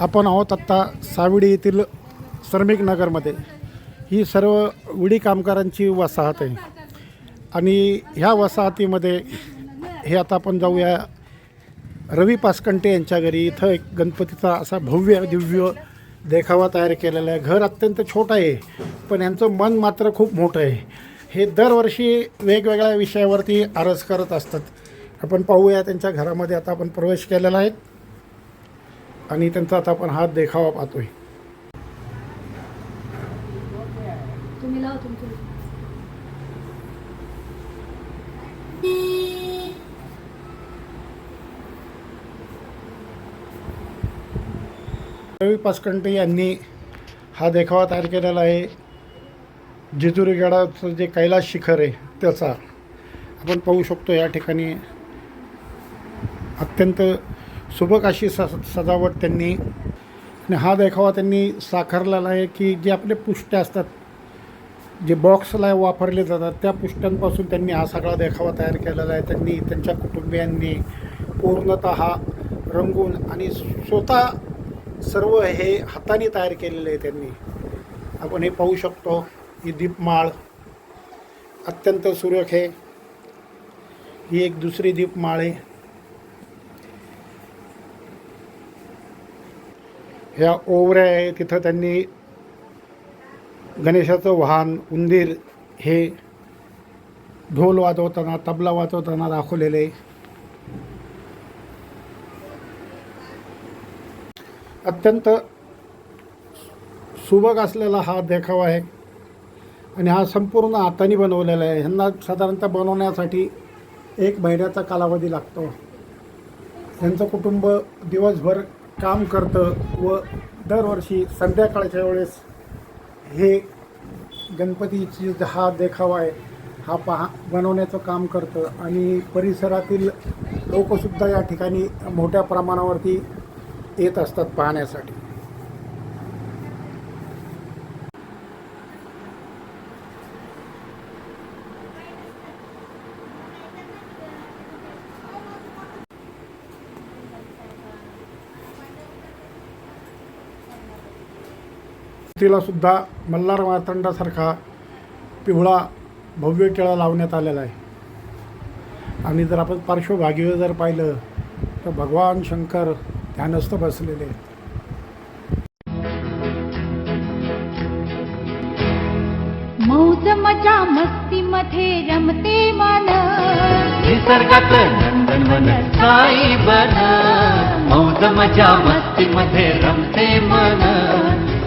आपण आहोत आत्ता साविडी येथील श्रमिक नगरमध्ये. ही सर्व विडी कामगारांची वसाहत आहे. आणि ह्या वसाहतीमध्ये हे आता आपण जाऊया. रवी पासकंटे यांच्या घरी इथं एक गणपतीचा असा भव्य दिव्य देखावा तयार केलेला आहे. घर अत्यंत छोटं आहे पण यांचं मन मात्र खूप मोठं आहे. हे दरवर्षी वेगवेगळ्या विषयावरती आरस करत असतात. आपण पाहूया त्यांच्या घरामध्ये आता आपण प्रवेश केलेला आहे. आणि त्यांचा आता आपण हा देखावा पाहतोय. रवी पासकंटे यांनी हा देखावा तयार केलेला आहे. जेजुरी गडाचं जे कैलास शिखर आहे त्याचा आपण पाहू शकतो या ठिकाणी अत्यंत सुबक अशी स सजावट त्यांनी आणि हा देखावा त्यांनी साकारलेला आहे की जे आपले पुष्ट्या असतात जे बॉक्सला वापरले जातात त्या पुष्ट्यांपासून त्यांनी हा सगळा देखावा तयार केलेला आहे. त्यांनी त्यांच्या कुटुंबियांनी पूर्णतः रंगून आणि स्वतः सर्व हे हाताने तयार केलेलं आहे त्यांनी. आपण हे पाहू शकतो ही दीपमाळ अत्यंत सुरेख आहे. ही एक दुसरी दीपमाळ आहे. ह्या ओवऱ्या आहे तिथं त्यांनी गणेशाचं वाहन उंदीर हे ढोल वाजवताना तबला वाजवताना दाखवलेले. आहे अत्यंत सुबक असलेला हा देखावा आहे आणि हा संपूर्ण हाताने बनवलेला आहे. ह्यांना साधारणतः बनवण्यासाठी एक महिन्याचा कालावधी लागतो. त्यांचं कुटुंब दिवसभर काम करतं व दरवर्षी संध्याकाळच्या वेळेस हे गणपतीची हा देखावा आहे हा पहा बनवण्याचं काम करतं आणि परिसरातील लोकसुद्धा या ठिकाणी मोठ्या प्रमाणावरती येत असतात पाहण्यासाठी. तिला सुद्धा मल्हार मार्तंडासारखा पिवळा भव्य टिळा लावण्यात आलेला आहे. आणि जर आपण पार्श्वभागीवर जर पाहिलं तर भगवान शंकर ध्यानस्थ बसलेले आहेत. मौज मजा मस्ती मध्ये रमते मन. निसर्गात नंदनवन साई बन. मौज मजा मस्ती मध्ये रमते मन.